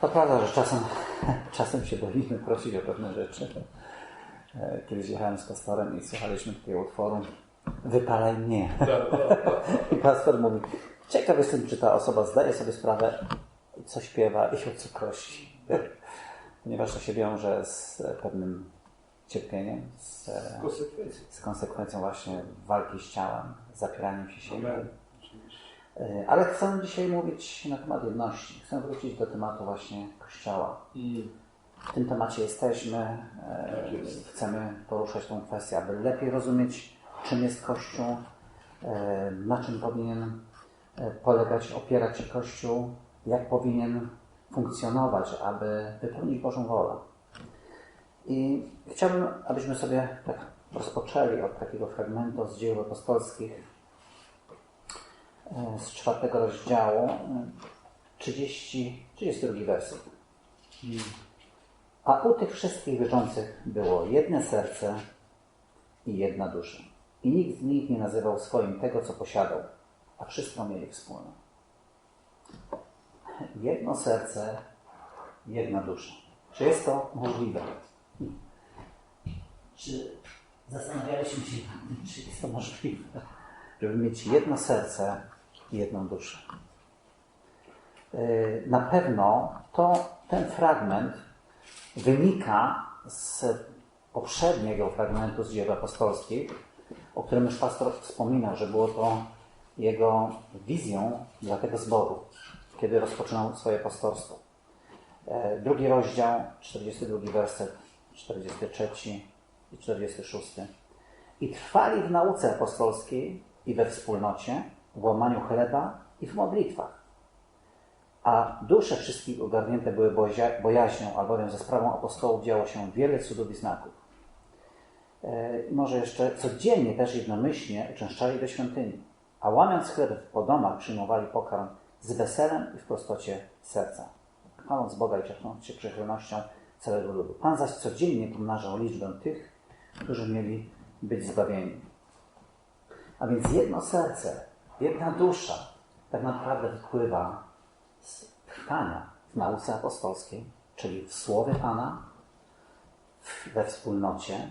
To prawda, że czasem, czasem się boimy prosić o pewne rzeczy. E, kiedyś jechałem z pastorem i słuchaliśmy takiego utworu Wypalaj mnie. I pastor mówi, ciekaw jestem, czy ta osoba zdaje sobie sprawę, co śpiewa i o co prosi. Ponieważ to się wiąże z pewnym cierpieniem, z, z konsekwencją właśnie walki z ciałem, zapieraniem się siebie. E, ale chcę dzisiaj mówić na temat jedności. Chcę wrócić do tematu właśnie Kościoła. W tym temacie jesteśmy. E, chcemy poruszać tą kwestię, aby lepiej rozumieć, czym jest Kościół, e, na czym powinien polegać, opierać się Kościół, jak powinien funkcjonować, aby wypełnić Bożą wolę. I chciałbym, abyśmy sobie tak rozpoczęli od takiego fragmentu z dzieł apostolskich, z czwartego rozdziału, 30, 32 werset. A u tych wszystkich wierzących było jedno serce i jedna dusza. I nikt z nich nie nazywał swoim tego, co posiadał, a wszystko mieli wspólne. Jedno serce, jedna dusza. Czy jest to możliwe? Czy zastanawialiśmy się czy jest to możliwe, żeby mieć jedno serce i jedną duszę. E, na pewno to, ten fragment wynika z poprzedniego fragmentu z dzieł apostolskich, o którym już pastor wspominał, że było to jego wizją dla tego zboru, kiedy rozpoczynał swoje pastorstwo. E, drugi rozdział, 42 werset, 43 i 46. I trwali w nauce apostolskiej i we wspólnocie, w łamaniu chleba i w modlitwach. A dusze wszystkich ogarnięte były bojaźnią, albowiem ze sprawą apostołów działo się wiele cudów i znaków. E, I może jeszcze codziennie też jednomyślnie uczęszczali do świątyni, a łamiąc chleb po domach przyjmowali pokarm z weselem i w prostocie serca, chwaląc Boga i ciesząc się przychylnością całego ludu. Pan zaś codziennie pomnażał liczbę tych, którzy mieli być zbawieni. A więc jedno serce Jedna dusza tak naprawdę wypływa z trwania w nauce apostolskiej, czyli w Słowie Pana, we wspólnocie,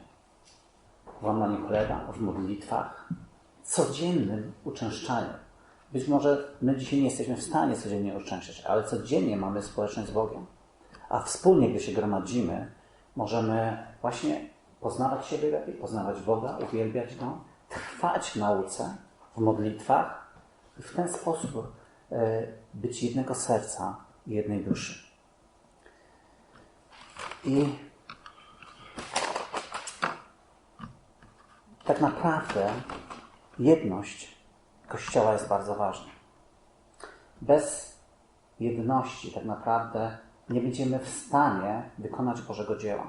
w łamaniu chleba, w modlitwach, codziennym uczęszczaniu. Być może my dzisiaj nie jesteśmy w stanie codziennie uczęszczać, ale codziennie mamy społeczność z Bogiem. A wspólnie, gdy się gromadzimy, możemy właśnie poznawać siebie lepiej, poznawać Boga, uwielbiać Go, trwać w nauce, w modlitwach i w ten sposób e, być jednego serca i jednej duszy. I tak naprawdę jedność Kościoła jest bardzo ważna. Bez jedności tak naprawdę nie będziemy w stanie wykonać Bożego dzieła.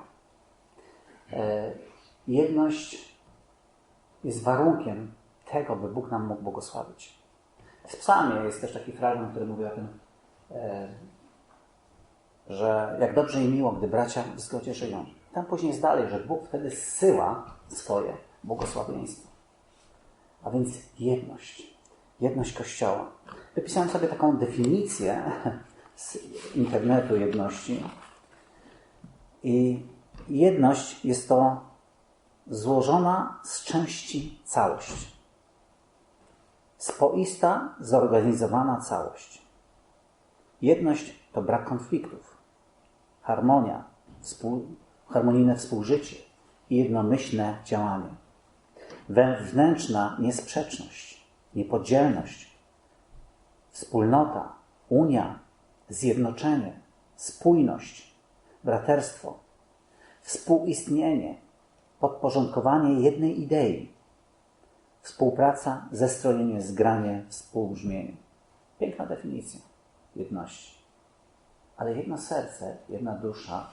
E, jedność jest warunkiem tego, by Bóg nam mógł błogosławić. W psalmie jest też taki fragment, który mówi o tym, e, że jak dobrze i miło, gdy bracia w zgodzie żyją. Tam później jest dalej, że Bóg wtedy zsyła swoje błogosławieństwo. A więc jedność. Jedność Kościoła. Wypisałem sobie taką definicję z internetu jedności. I jedność jest to złożona z części całość. Spoista, zorganizowana całość. Jedność to brak konfliktów, harmonia, współ, harmonijne współżycie i jednomyślne działanie. Wewnętrzna niesprzeczność, niepodzielność, wspólnota, unia, zjednoczenie, spójność, braterstwo, współistnienie, podporządkowanie jednej idei, Współpraca, zestrojenie, zgranie, współbrzmienie. Piękna definicja jedności. Ale jedno serce, jedna dusza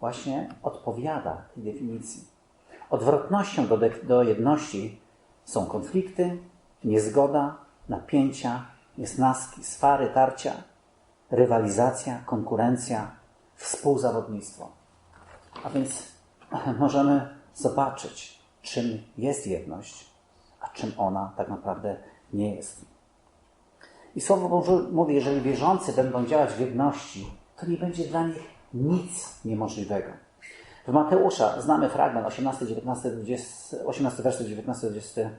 właśnie odpowiada tej definicji. Odwrotnością do, do jedności są konflikty, niezgoda, napięcia, niesnaski, swary, tarcia, rywalizacja, konkurencja, współzawodnictwo. A więc możemy zobaczyć, czym jest jedność a czym ona tak naprawdę nie jest. I Słowo Boże mówi, jeżeli wierzący będą działać w jedności, to nie będzie dla nich nic niemożliwego. W Mateusza znamy fragment 18, 19, 20, 18 werset, 19, 20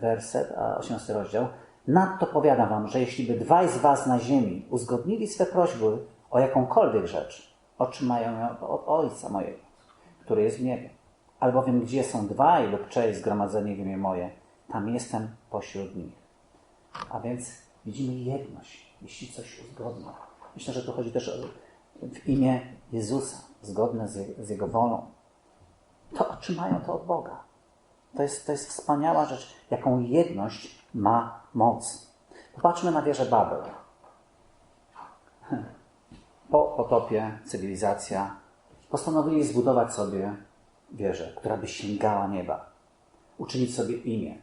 werset, a 18 rozdział. Nadto powiadam wam, że jeśli by dwaj z was na ziemi uzgodnili swe prośby o jakąkolwiek rzecz, otrzymają ją od Ojca mojego, który jest w niebie. Albowiem gdzie są dwaj lub trzej zgromadzeni w imię moje, tam jestem pośród nich. A więc widzimy jedność, jeśli coś uzgodnią. Myślę, że tu chodzi też o, w imię Jezusa, zgodne z, z Jego wolą. To otrzymają to od Boga. To jest, to jest wspaniała rzecz, jaką jedność ma moc. Popatrzmy na wieżę Babel. Po potopie cywilizacja postanowili zbudować sobie wieżę, która by sięgała nieba. Uczynić sobie imię.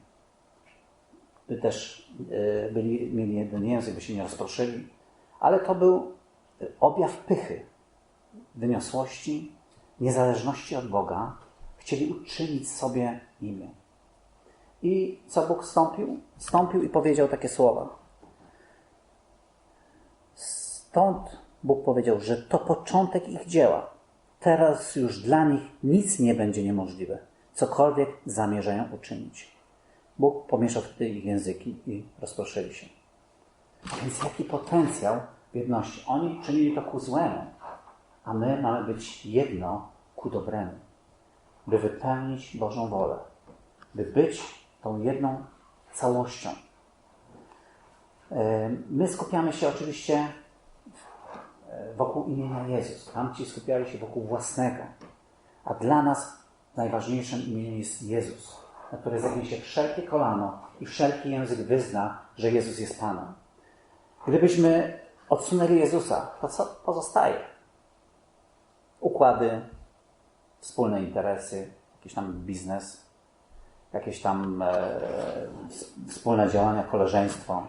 By też e, byli, mieli jeden język, by się nie rozproszyli. Ale to był objaw pychy, wyniosłości, niezależności od Boga. Chcieli uczynić sobie imię. I co Bóg stąpił? Stąpił i powiedział takie słowa. Stąd Bóg powiedział, że to początek ich dzieła. Teraz już dla nich nic nie będzie niemożliwe. Cokolwiek zamierzają uczynić. Bóg pomieszał wtedy ich języki i rozproszyli się. Więc jaki potencjał w jedności? Oni czynili to ku złemu, a my mamy być jedno ku dobremu, by wypełnić Bożą wolę, by być tą jedną całością. My skupiamy się oczywiście wokół imienia Jezus. Tamci skupiali się wokół własnego. A dla nas najważniejszym imieniem jest Jezus, na które zagnie się wszelkie kolano i wszelki język wyzna, że Jezus jest Panem. Gdybyśmy odsunęli Jezusa, to co pozostaje? Układy, wspólne interesy, jakiś tam biznes, jakieś tam e, wspólne działania, koleżeństwo.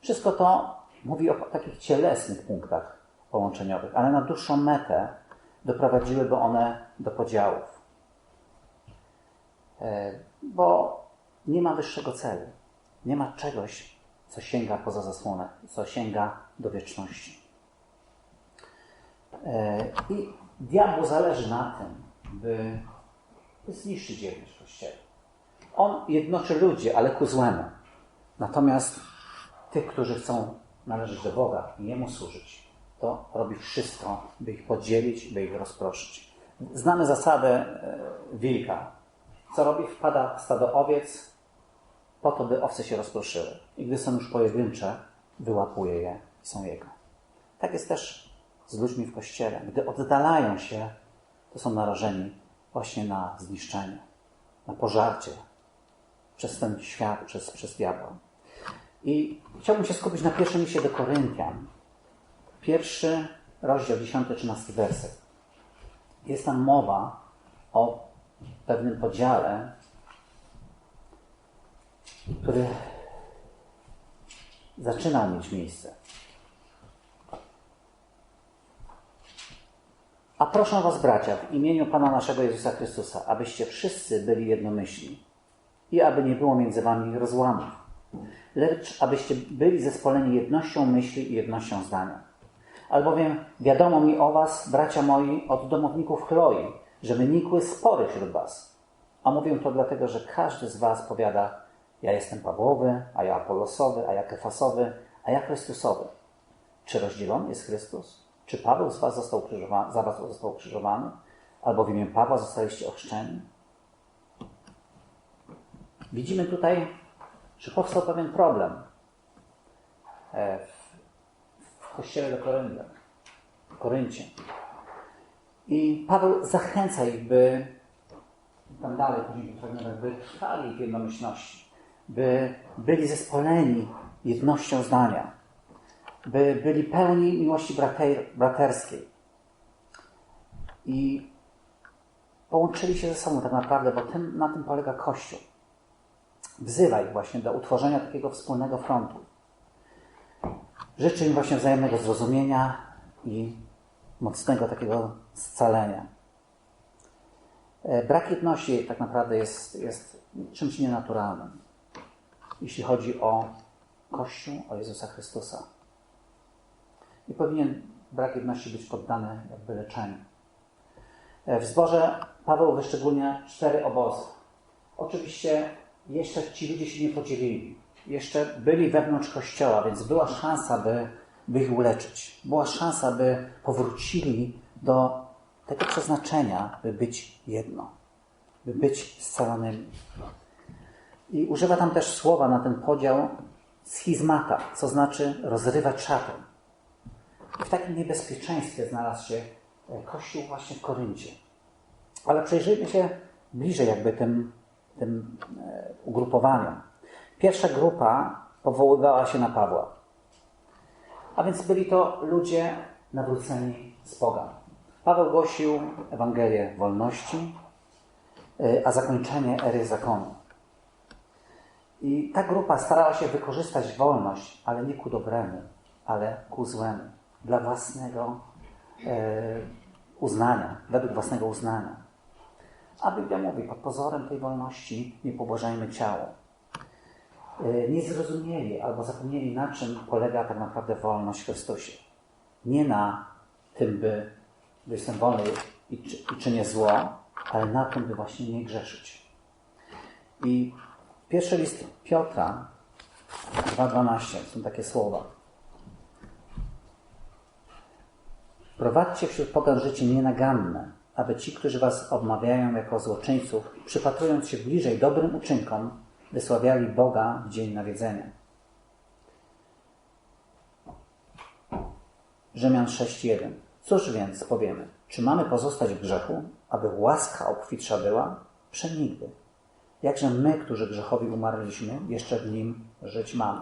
Wszystko to mówi o takich cielesnych punktach połączeniowych, ale na dłuższą metę doprowadziłyby one do podziałów. E, bo nie ma wyższego celu. Nie ma czegoś, co sięga poza zasłonę, co sięga do wieczności. E, I diabłu zależy na tym, by, zniszczyć jedność w Kościele. On jednoczy ludzi, ale ku złemu. Natomiast tych, którzy chcą należeć do Boga i Jemu służyć, to robi wszystko, by ich podzielić, by ich rozproszyć. Znamy zasadę e, wilka. Co robi? Wpada w stado owiec po to, by owce się rozproszyły. I gdy są już pojedyncze, wyłapuje je i są jego. Tak jest też z ludźmi w Kościele. Gdy oddalają się, to są narażeni właśnie na zniszczenie, na pożarcie przez ten świat, przez, przez diabła. I chciałbym się skupić na pierwszym liście do Koryntian, Pierwszy rozdział, 10-13 werset. Jest tam mowa o pewnym podziale, który zaczynał mieć miejsce. A proszę Was, bracia, w imieniu Pana naszego Jezusa Chrystusa, abyście wszyscy byli jednomyślni i aby nie było między Wami rozłamów, lecz abyście byli zespoleni jednością myśli i jednością zdania Albowiem wiadomo mi o was, bracia moi, od domowników Chloi, że wynikły spory wśród was. A mówię to dlatego, że każdy z was powiada, ja jestem Pawłowy, a ja Apolosowy, a ja Kefasowy, a ja Chrystusowy. Czy rozdzielony jest Chrystus? Czy Paweł z was został za was został ukrzyżowany? Albo w imię Pawła zostaliście ochrzczeni? Widzimy tutaj, że powstał pewien problem e, w kościele do Koryntia, Koryncie. I Paweł zachęca ich, by tam dalej, później by trwali w jednomyślności, by byli zespoleni jednością zdania, by byli pełni miłości brater, braterskiej. I połączyli się ze sobą tak naprawdę, bo tym, na tym polega Kościół. Wzywa ich właśnie do utworzenia takiego wspólnego frontu. Życzę im właśnie wzajemnego zrozumienia i mocnego takiego scalenia. E, brak jedności tak naprawdę jest, jest czymś nienaturalnym, jeśli chodzi o Kościół, o Jezusa Chrystusa. I powinien brak jedności być poddany jakby leczeniu. E, w zborze Paweł wyszczególnia cztery obozy. Oczywiście jeszcze ci ludzie się nie podzielili. Jeszcze byli wewnątrz kościoła, więc była szansa, by, by ich uleczyć. Była szansa, by powrócili do tego przeznaczenia, by być jedno, by być scalonymi. I używa tam też słowa na ten podział schizmata, co znaczy rozrywać szatę. W takim niebezpieczeństwie znalazł się e, Kościół właśnie w Koryncie. Ale przejrzyjmy się bliżej jakby tym, tym e, ugrupowaniom. Pierwsza grupa powoływała się na Pawła. A więc byli to ludzie nawróceni z Boga. Paweł głosił Ewangelię wolności, e, a zakończenie ery zakonu. I ta grupa starała się wykorzystać wolność, ale nie ku dobremu, ale ku złemu, dla własnego e, uznania, według własnego uznania. A Biblia mówi, pod pozorem tej wolności nie pobłażajmy ciało. E, nie zrozumieli albo zapomnieli, na czym polega tak naprawdę wolność w Chrystusie. Nie na tym, by, by jestem wolny i, i czynię zło, ale na tym, by właśnie nie grzeszyć. I Pierwszy list Piotra 2.12 są takie słowa. Prowadźcie wśród pogan życie nienaganne, aby ci, którzy was odmawiają jako złoczyńców, przypatrując się bliżej dobrym uczynkom, wysławiali Boga w dzień nawiedzenia. Rzymian 6.1 Cóż więc powiemy? Czy mamy pozostać w grzechu, aby łaska obfitsza była? Przenigdy. Jakże my, którzy grzechowi umarliśmy, jeszcze w nim żyć mamy.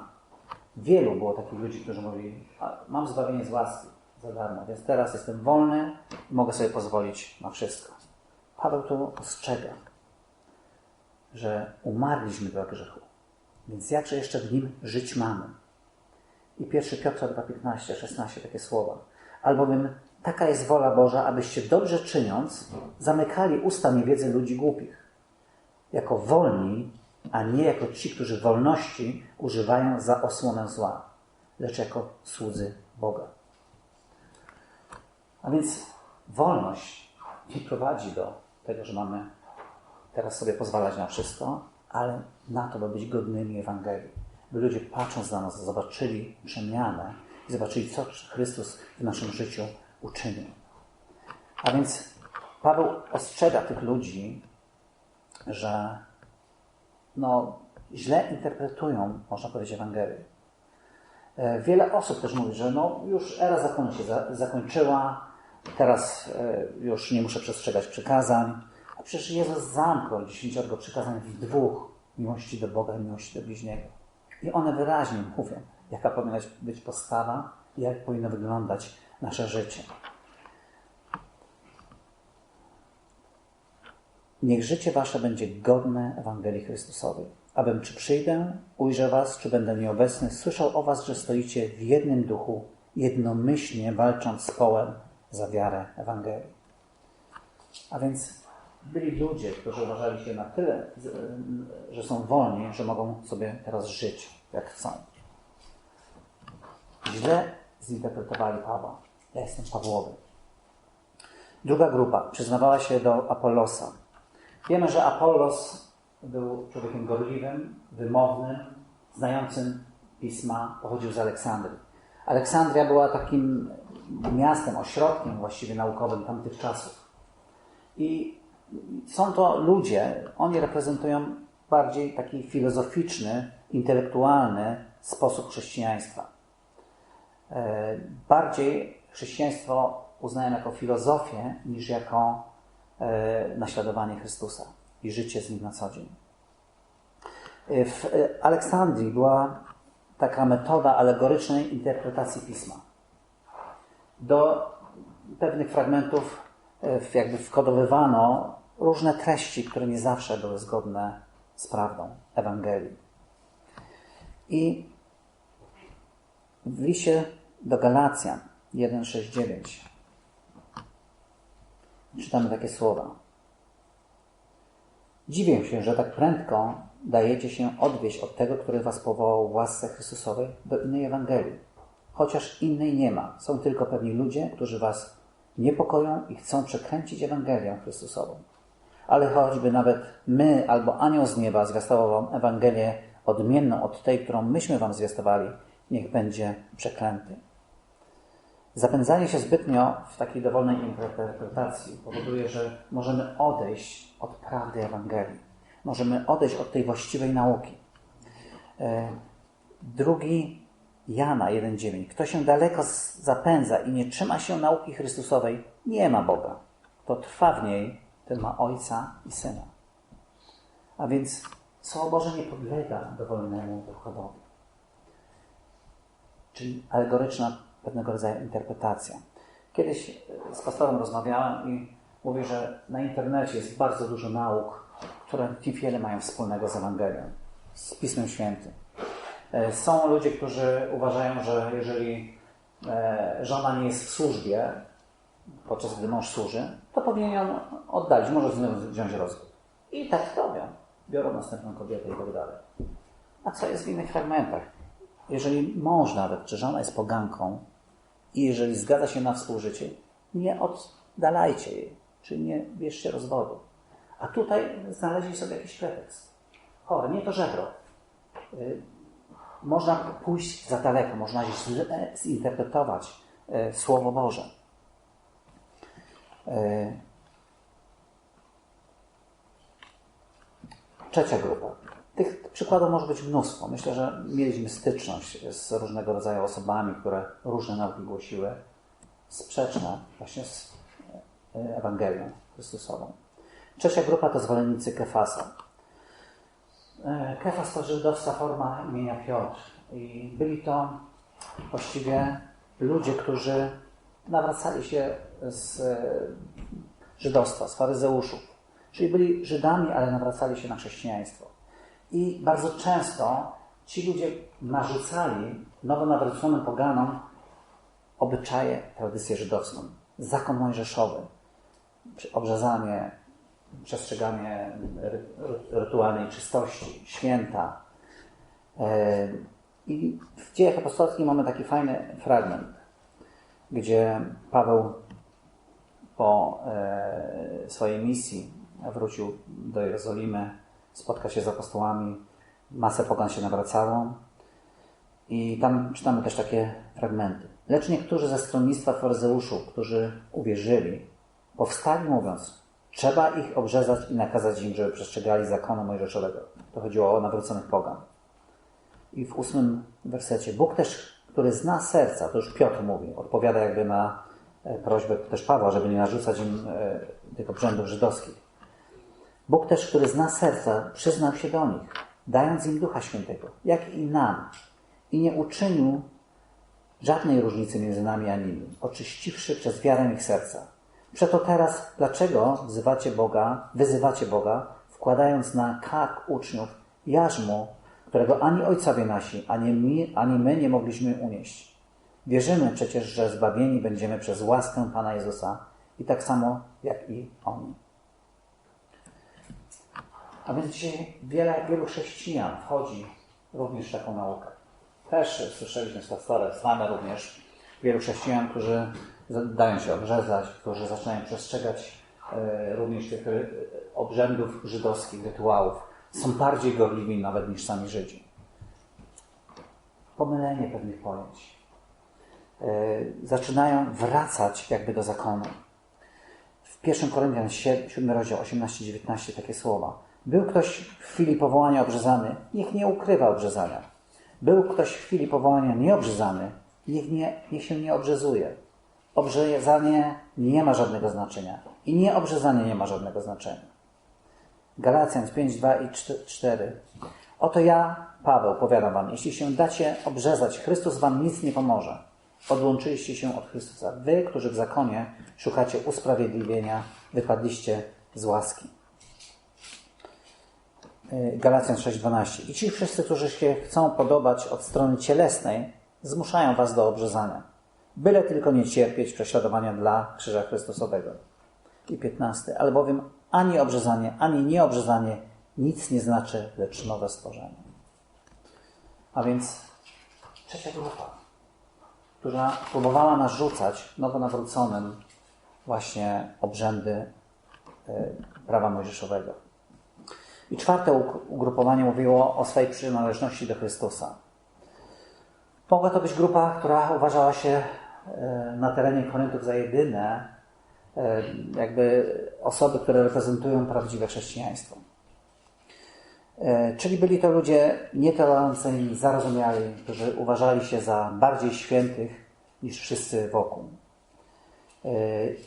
Wielu było takich ludzi, którzy mówili, mam zbawienie z łaski za darmo, więc teraz jestem wolny i mogę sobie pozwolić na wszystko. Paweł tu ostrzega, że umarliśmy do grzechu, więc jakże jeszcze w nim żyć mamy. I 1 Piotra 2,15, 16 takie słowa. Albowiem taka jest wola Boża, abyście dobrze czyniąc zamykali usta niewiedzy ludzi głupich jako wolni, a nie jako ci, którzy wolności używają za osłonę zła, lecz jako słudzy Boga. A więc wolność nie prowadzi do tego, że mamy teraz sobie pozwalać na wszystko, ale na to, by być godnymi Ewangelii. By ludzie patrząc na nas zobaczyli przemianę i zobaczyli, co Chrystus w naszym życiu uczynił. A więc Paweł ostrzega tych ludzi, że no, źle interpretują, można powiedzieć, Ewangelię. E, wiele osób też mówi, że no, już era zakonu się za, zakończyła, teraz e, już nie muszę przestrzegać przykazań. A przecież Jezus zamknął dziesięciorgo przykazań w dwóch miłości do Boga i miłości do bliźniego. I one wyraźnie mówią, jaka powinna być postawa i jak powinno wyglądać nasze życie. Niech życie wasze będzie godne Ewangelii Chrystusowej. Abym czy przyjdę, ujrzę was, czy będę nieobecny, słyszał o was, że stoicie w jednym duchu, jednomyślnie walcząc z kołem za wiarę Ewangelii. A więc byli ludzie, którzy uważali się na tyle, że są wolni, że mogą sobie teraz żyć jak chcą. Źle zinterpretowali Pawła. Ja jestem Pawłowy. Druga grupa przyznawała się do Apollosa, Wiemy, że Apollos był człowiekiem gorliwym, wymownym, znającym pisma, pochodził z Aleksandrii. Aleksandria była takim miastem, ośrodkiem właściwie naukowym tamtych czasów. I są to ludzie, oni reprezentują bardziej taki filozoficzny, intelektualny sposób chrześcijaństwa. E, bardziej chrześcijaństwo uznają jako filozofię niż jako E, naśladowanie Chrystusa i życie z Nim na co dzień. E, w Aleksandrii była taka metoda alegorycznej interpretacji Pisma. Do pewnych fragmentów jakby wkodowywano różne treści, które nie zawsze były zgodne z prawdą Ewangelii. I w liście do Galacjan 1,6,9 czytamy takie słowa. Dziwię się, że tak prędko dajecie się odwieść od tego, który was powołał w łasce Chrystusowej do innej Ewangelii. chociaż innej nie ma. Są tylko pewni ludzie, którzy was niepokoją i chcą przekręcić Ewangelię Chrystusową. Ale choćby nawet my albo anioł z nieba zwiastował wam Ewangelię odmienną od tej, którą myśmy wam zwiastowali, niech będzie przeklęty. Zapędzanie się zbytnio w takiej dowolnej interpretacji powoduje, że możemy odejść od prawdy Ewangelii. Możemy odejść od tej właściwej nauki. E, drugi Jana 1,9. Kto się daleko zapędza i nie trzyma się nauki Chrystusowej, nie ma Boga. Kto trwa w niej, ten ma Ojca i Syna. A więc Słowo Boże nie podlega dowolnemu wykładowi. Czyli alegoryczna pewnego rodzaju interpretacja. Kiedyś e, z pastorem rozmawiałem i mówi, że na internecie jest bardzo dużo nauk, które niewiele mają wspólnego z Ewangelią, z Pismem Świętym. E, są ludzie, którzy uważają, że jeżeli e, żona nie jest w służbie, podczas gdy mąż służy, to powinien ją oddalić, może wziąć rozwód. I tak robią. Biorą następną kobietę i tak dalej. A co jest w innych fragmentach? Jeżeli mąż nawet, czy żona jest poganką i jeżeli zgadza się na współżycie, nie oddalajcie jej, czyli nie bierzcie rozwodu. A tutaj znaleźli sobie jakiś pretekst. Chore, nie to żebro. Y, można pójść za daleko, można źle zinterpretować y, Słowo Boże. Y, trzecia grupa. Tych przykładów może być mnóstwo. Myślę, że mieliśmy styczność z różnego rodzaju osobami, które różne nauki głosiły, sprzeczne właśnie z Ewangelią Chrystusową. Trzecia grupa to zwolennicy Kefasa. E, Kefas to żydowska forma imienia Piotr. I byli to właściwie ludzie, którzy nawracali się z e, żydostwa, z faryzeuszów. Czyli byli Żydami, ale nawracali się na chrześcijaństwo. I bardzo często ci ludzie narzucali nowonawróconym poganom obyczaje, tradycję żydowską. Zakon mojżeszowy, obrzezanie, przestrzeganie rytualnej czystości, święta. E, I w dziejach apostolskich mamy taki fajny fragment, gdzie Paweł po e, swojej misji wrócił do Jerozolimy, spotka się z apostołami, masę pogan się nawracało i tam czytamy też takie fragmenty. Lecz niektórzy ze stronnictwa faryzeuszów, którzy uwierzyli, powstali mówiąc, Trzeba ich obrzezać i nakazać im, żeby przestrzegali zakonu mojżeszowego. To chodziło o nawróconych pogan. I w ósmym wersecie Bóg też, który zna serca, to już Piotr mówi, odpowiada jakby na e, prośbę też Pawła, żeby nie narzucać im e, tych obrzędów żydowskich. Bóg też, który zna serca, przyznał się do nich, dając im Ducha Świętego, jak i nam, i nie uczynił żadnej różnicy między nami a nimi, oczyściwszy przez wiarę ich serca. Przeto teraz, dlaczego wzywacie Boga, wyzywacie Boga, wkładając na kark uczniów jarzmo, którego ani ojcowie nasi, ani my, ani my nie mogliśmy unieść. Wierzymy przecież, że zbawieni będziemy przez łaskę Pana Jezusa i tak samo jak i oni. A więc dzisiaj wiele, wielu chrześcijan wchodzi również w taką naukę. Też słyszeliśmy z pastora, znamy również wielu chrześcijan, którzy dają się obrzezać, którzy zaczynają przestrzegać e, również tych e, obrzędów żydowskich, rytuałów. Są bardziej gorliwi nawet niż sami Żydzi. Pomylenie pewnych pojęć. E, zaczynają wracać jakby do zakonu. W 1 Koryntian 7 rozdział 18-19 takie słowa. Był ktoś w chwili powołania obrzezany, niech nie ukrywa obrzezania. Był ktoś w chwili powołania nieobrzezany, niech, nie, niech się nie obrzezuje obrzezanie nie ma żadnego znaczenia. I nieobrzezanie nie ma żadnego znaczenia. Galacjan 5, 2 i 4. Oto ja, Paweł, powiadam wam, jeśli się dacie obrzezać, Chrystus wam nic nie pomoże. Odłączyliście się od Chrystusa. Wy, którzy w zakonie szukacie usprawiedliwienia, wypadliście z łaski. Y, Galacjan 6:12. I ci wszyscy, którzy się chcą podobać od strony cielesnej, zmuszają was do obrzezania byle tylko nie cierpieć prześladowania dla krzyża Chrystusowego. I 15. Albowiem ani obrzezanie, ani nieobrzezanie nic nie znaczy, lecz nowe stworzenie. A więc trzecia grupa. która próbowała narzucać nowonawróconym właśnie obrzędy e, prawa mojżeszowego. I czwarte ugrupowanie mówiło o swojej przynależności do Chrystusa. Mogła to być grupa, która uważała się e, na terenie Koryntów za jedyne, jakby osoby, które reprezentują prawdziwe chrześcijaństwo. E, czyli byli to ludzie nietolerancyjni, zarozumiali, którzy uważali się za bardziej świętych niż wszyscy wokół.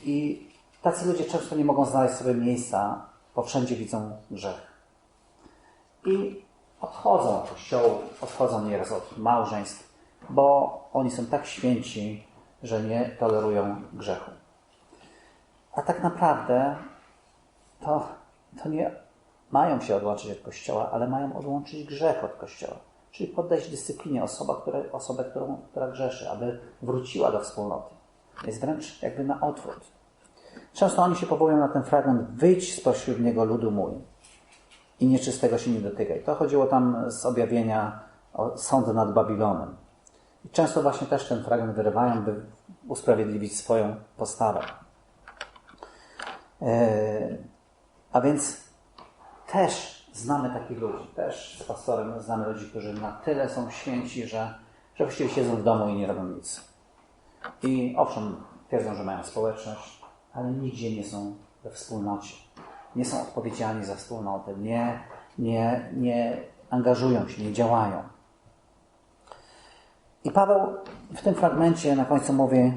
I tacy ludzie często nie mogą znaleźć sobie miejsca, bo wszędzie widzą grzech. I odchodzą od kościołu, odchodzą nieraz od małżeństw, bo oni są tak święci, że nie tolerują grzechu. A tak naprawdę to, to nie mają się odłączyć od Kościoła, ale mają odłączyć grzech od Kościoła. Czyli poddać dyscyplinie osoba, osobę, którą, która grzeszy, aby wróciła do wspólnoty. Jest wręcz jakby na odwrót. Często oni się powołują na ten fragment wyjdź spośród niego ludu mój i nieczystego się nie dotykaj. To chodziło tam z objawienia o sąd nad Babilonem. I często właśnie też ten fragment wyrywają, by usprawiedliwić swoją postawę. E, a więc też znamy takich ludzi, też z pastorem znamy ludzi, którzy na tyle są święci, że, że właściwie siedzą w domu i nie robią nic. I owszem, twierdzą, że mają społeczność, ale nigdzie nie są we wspólnocie. Nie są odpowiedzialni za wspólnotę, nie, nie, nie angażują się, nie działają. I Paweł w tym fragmencie na końcu mówi,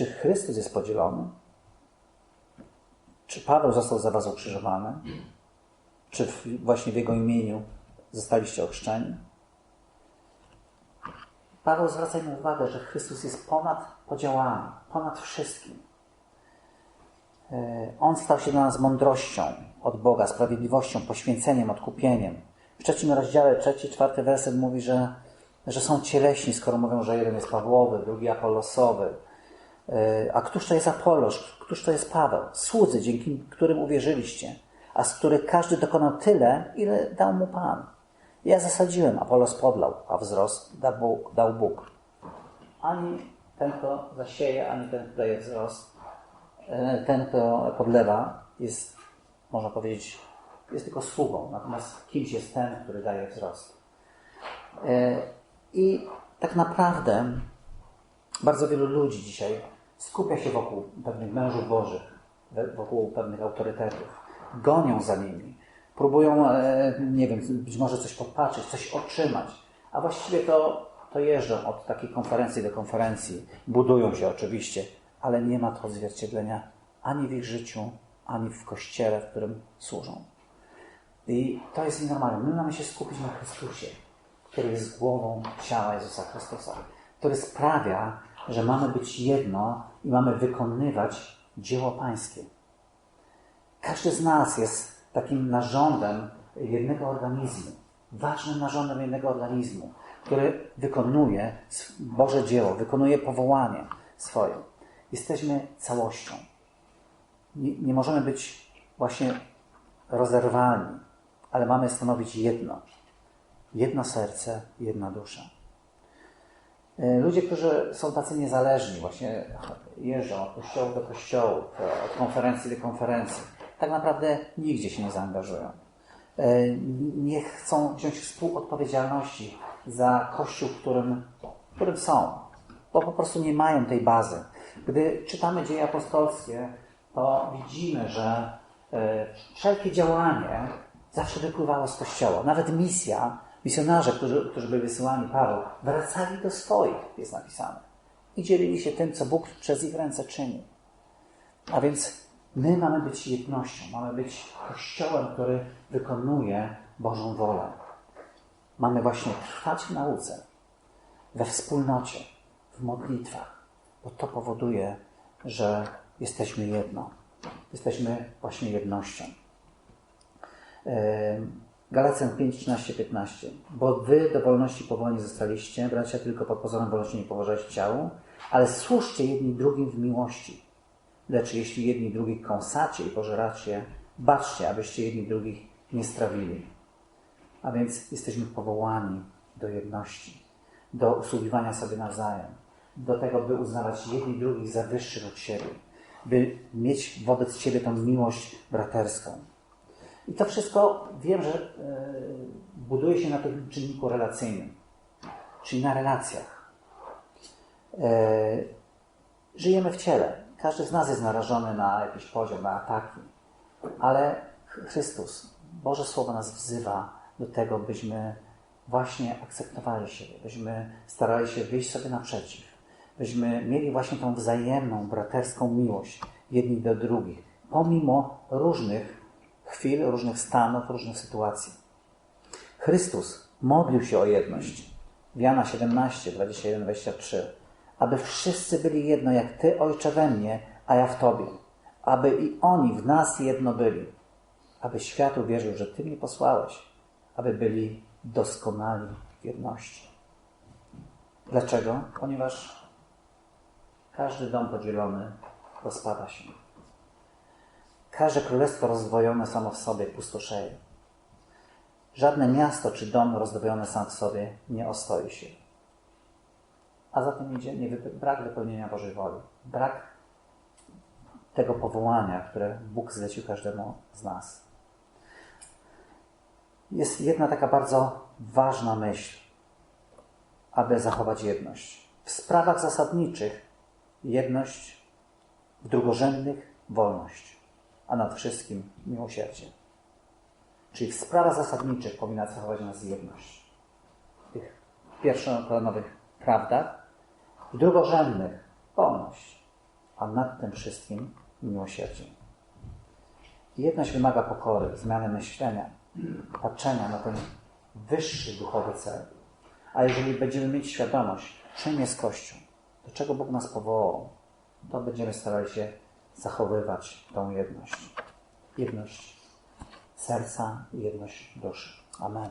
czy Chrystus jest podzielony? Czy Paweł został za was ukrzyżowany? Czy właśnie w Jego imieniu zostaliście ochrzczeni? Paweł zwraca im uwagę, że Chrystus jest ponad podziałami, ponad wszystkim. E, On stał się dla nas mądrością od Boga, sprawiedliwością, poświęceniem, odkupieniem. W trzecim rozdziale, trzeci, czwarty werset mówi, że, że są cieleśni, skoro mówią, że jeden jest Pawłowy, drugi Apollosowy. E, a któż to jest Apollos? Któż to jest Paweł? Słudzy, dzięki którym uwierzyliście, a z których każdy dokonał tyle, ile dał mu Pan. Ja zasadziłem, Apolos podlał, a wzrost dał Bóg. Dał Bóg. Ani ten, kto zasieje, ani ten, kto daje wzrost, e, ten, kto podlewa, jest, można powiedzieć, jest tylko sługą, natomiast kimś jest ten, który daje wzrost. E, I tak naprawdę bardzo wielu ludzi dzisiaj skupia się wokół pewnych mężów bożych, wokół pewnych autorytetów, gonią za nimi, próbują, e, nie wiem, być może coś podpatrzeć, coś otrzymać, a właściwie to, to jeżdżą od takiej konferencji do konferencji, budują się oczywiście, ale nie ma to odzwierciedlenia ani w ich życiu, ani w kościele, w którym służą. I to jest nienormalne. My mamy się skupić na Chrystusie, który jest głową ciała Jezusa Chrystusa, który sprawia, że mamy być jedno i mamy wykonywać dzieło Pańskie. Każdy z nas jest takim narządem jednego organizmu, ważnym narządem jednego organizmu, który wykonuje Boże dzieło, wykonuje powołanie swoje. Jesteśmy całością. Nie, nie możemy być właśnie rozerwani ale mamy stanowić jedno. Jedno serce, jedna dusza. E, ludzie, którzy są tacy niezależni, właśnie jeżdżą od kościołu do kościołu, od konferencji do konferencji, tak naprawdę nigdzie się nie zaangażują. E, nie chcą wziąć współodpowiedzialności za kościół, w którym, którym są, bo po prostu nie mają tej bazy. Gdy czytamy dzieje apostolskie, to widzimy, że e, wszelkie działanie zawsze wypływało z kościoła. Nawet misja, misjonarze, którzy, którzy byli wysyłani Paweł, wracali do swoich, jest napisane. I dzielili się tym, co Bóg przez ich ręce czyni. A więc my mamy być jednością, mamy być kościołem, który wykonuje Bożą wolę. Mamy właśnie trwać w nauce, we wspólnocie, w modlitwach, bo to powoduje, że jesteśmy jedno. Jesteśmy właśnie jednością. Galacjan 5, 13, 15. Bo wy do wolności powołani zostaliście, bracia, tylko pod pozorem wolności nie poważajcie ciału, ale służcie jedni drugim w miłości. Lecz jeśli jedni drugich kąsacie i pożeracie, baczcie, abyście jedni drugich nie strawili. A więc jesteśmy powołani do jedności. do usługiwania sobie nawzajem, do tego, by uznawać jedni drugich za wyższych od siebie, by mieć wobec siebie tą miłość braterską. I to wszystko wiem, że e, buduje się na tym czynniku relacyjnym, czyli na relacjach. E, żyjemy w ciele. Każdy z nas jest narażony na jakiś poziom, na ataki, ale Chrystus, Boże Słowo nas wzywa do tego, byśmy właśnie akceptowali siebie, byśmy starali się wyjść sobie naprzeciw, byśmy mieli właśnie tą wzajemną, braterską miłość jedni do drugich, pomimo różnych chwil, różnych stanów, różnych sytuacji. Chrystus modlił się o jedność. Jana 17, 21, 23. Aby wszyscy byli jedno, jak Ty, Ojcze, we mnie, a ja w Tobie. Aby i oni w nas jedno byli. Aby świat uwierzył, że Ty mnie posłałeś. Aby byli doskonali w jedności. Dlaczego? Ponieważ każdy dom podzielony rozpada się. Każde królestwo rozdwojone samo w sobie pustoszeje. Żadne miasto czy dom rozdwojony sam w sobie nie ostoi się. A za tym idzie nie, brak wypełnienia Bożej woli. Brak tego powołania, które Bóg zlecił każdemu z nas. Jest jedna taka bardzo ważna myśl, aby zachować jedność. W sprawach zasadniczych jedność, w drugorzędnych wolność, a nad wszystkim miłosierdzie. Czyli w sprawach zasadniczych powinna zachować nas jedność. W tych pierwszoplanowych prawdach, w drugorzędnych wolność, a nad tym wszystkim miłosierdzie. Jedność wymaga pokory, zmiany myślenia, patrzenia na ten wyższy duchowy cel. A jeżeli będziemy mieć świadomość, czym jest Kościół, do czego Bóg nas powołał, to będziemy starali się zachowywać tą jedność. Jedność serca i jedność duszy. Amen.